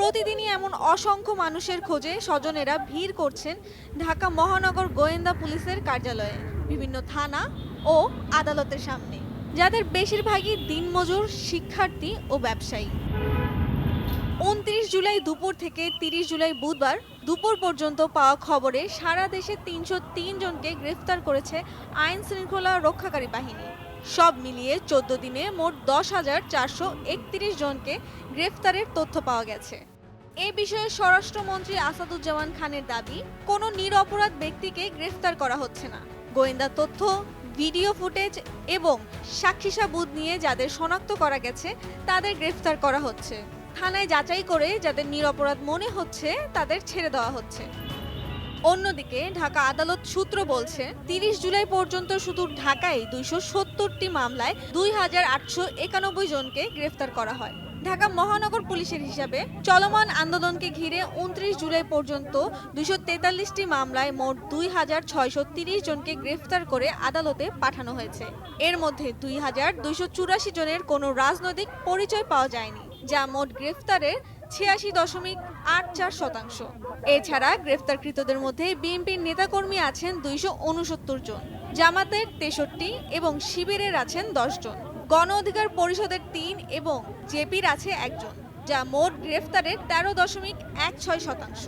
প্রতিদিনই এমন অসংখ্য মানুষের খোঁজে স্বজনেরা ভিড় করছেন ঢাকা মহানগর গোয়েন্দা পুলিশের কার্যালয়ে, বিভিন্ন থানা ও আদালতের সামনে, যাদের বেশিরভাগই দিনমজুর শিক্ষার্থী ও ব্যবসায়ী। উনত্রিশ জুলাই দুপুর থেকে তিরিশ জুলাই বুধবার দুপুর পর্যন্ত পাওয়া খবরে সারা দেশে তিনশো তিন জনকে গ্রেফতার করেছে আইন শৃঙ্খলা রক্ষাকারী বাহিনী। সব মিলিয়ে চোদ্দ দিনে মোট দশ হাজার চারশো একত্রিশ জনকে গ্রেফতারের তথ্য পাওয়া গেছে। এ বিষয়ে স্বরাষ্ট্রমন্ত্রী আসাদুজ্জামান খানের দাবি, কোনো নিরপরাধ ব্যক্তিকে গ্রেফতার করা হচ্ছে না। গোয়েন্দা তথ্য, ভিডিও ফুটেজ এবং সাক্ষী সাবুদ নিয়ে যাদের শনাক্ত করা গেছে, তাদের গ্রেফতার করা হচ্ছে। থানায় যাচাই করে যাদের নিরপরাধ মনে হচ্ছে, তাদের ছেড়ে দেওয়া হচ্ছে। অন্যদিকে, ঢাকা আদালত সূত্র বলছে, তিরিশ জুলাই পর্যন্ত শুধু ঢাকায় দুইশো সত্তরটি মামলায় দুই হাজার আটশো একানব্বই জনকে গ্রেফতার করা হয়। ঢাকা মহানগর পুলিশের হিসাবে চলমান আন্দোলনকে ঘিরে উনত্রিশ জুলাই পর্যন্ত দুইশো তেতাল্লিশটি মামলায় মোট দুই হাজার ছয়শো তিরিশ জনকে গ্রেফতার করে আদালতে পাঠানো হয়েছে। এর মধ্যে দুই হাজার দুইশো চুরাশি জনের কোনো রাজনৈতিক পরিচয় পাওয়া যায়নি, যা মোট গ্রেফতারের ছিয়াশি দশমিক আট চার শতাংশ। এছাড়া গ্রেফতারকৃতদের মধ্যে বিএনপির নেতাকর্মী আছেন দুইশো উনসত্তর জন, জামাতের তেষট্টি এবং শিবিরের আছেন দশ জন। গণ অধিকার পরিষদের তিন এবং জেপির আছে একজন, যা মোট গ্রেফতারের তেরো দশমিক এক ছয় শতাংশ।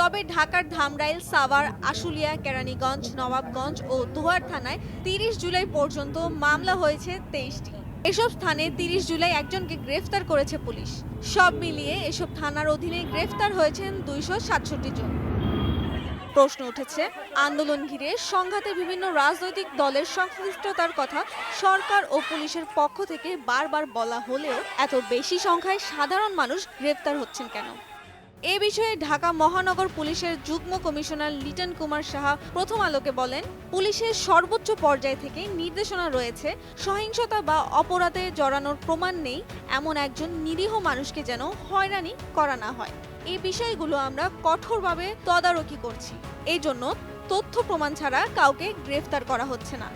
তবে ঢাকার ধামরাইল, সাভার, আশুলিয়া, কেরানীগঞ্জ, নবাবগঞ্জ ও দোহার থানায় তিরিশ জুলাই পর্যন্ত মামলা হয়েছে তেইশটি। এসব স্থানে তিরিশ জুলাই একজনকে গ্রেফতার করেছে পুলিশ। সব মিলিয়ে এসব থানার অধীনে গ্রেফতার হয়েছেন দুইশো সাতষট্টি জন। প্রশ্ন উঠেছে, আন্দোলন ঘিরে সংঘাতে বিভিন্ন রাজনৈতিক দলের সংশ্লিষ্টতার কথা সরকার ও পুলিশের পক্ষ থেকে বারবার বলা হলেও এত বেশি সংখ্যায় সাধারণ মানুষ গ্রেফতার হচ্ছেন কেন? এ বিষয়ে ঢাকা মহানগর পুলিশের যুগ্ম কমিশনার লিটন কুমার সাহা প্রথম আলোকে বলেন, পুলিশের সর্বোচ্চ পর্যায় থেকে নির্দেশনা রয়েছে সহিংসতা বা অপরাধে জড়ানোর প্রমাণ নেই এমন একজন নিরীহ মানুষকে যেন হয়রানি করা না হয়। এই বিষয়গুলো আমরা কঠোরভাবে তদারকি করছি। এই জন্য তথ্য প্রমাণ ছাড়া কাউকে গ্রেফতার করা হচ্ছে না।